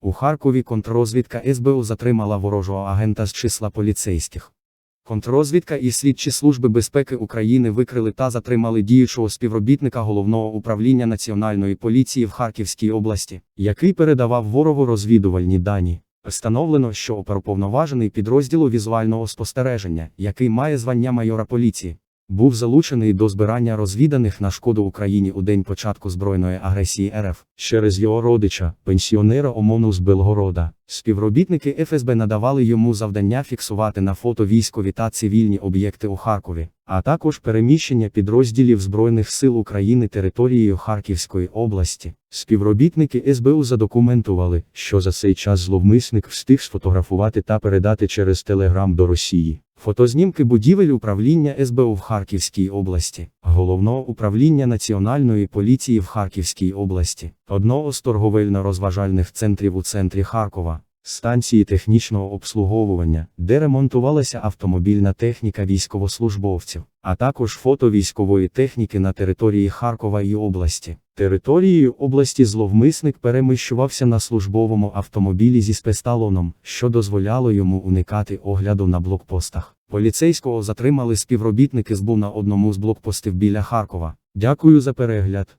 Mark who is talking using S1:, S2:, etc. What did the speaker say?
S1: У Харкові контррозвідка СБУ затримала ворожого агента з числа поліцейських. Контррозвідка і слідчі служби безпеки України викрили та затримали діючого співробітника головного управління Національної поліції в Харківській області, який передавав ворогу розвідувальні дані. Встановлено, що оперуповноважений підрозділу візуального спостереження, який має звання майора поліції, був залучений до збирання розвіданих на шкоду Україні у день початку збройної агресії РФ через його родича, пенсіонера ОМОНу з Белгорода. Співробітники ФСБ надавали йому завдання фіксувати на фото військові та цивільні об'єкти у Харкові, а також переміщення підрозділів Збройних сил України територією Харківської області. Співробітники СБУ задокументували, що за цей час зловмисник встиг сфотографувати та передати через Телеграм до Росії. Фотознімки будівель управління СБУ в Харківській області, головного управління Національної поліції в Харківській області, одного з торговельно-розважальних центрів у центрі Харкова, станції технічного обслуговування, де ремонтувалася автомобільна техніка військовослужбовців, а також фото військової техніки на території Харкова і області. Територією області зловмисник переміщувався на службовому автомобілі зі спецталоном, що дозволяло йому уникати огляду на блокпостах. Поліцейського затримали співробітники СБУ на одному з блокпостів біля Харкова. Дякую за перегляд.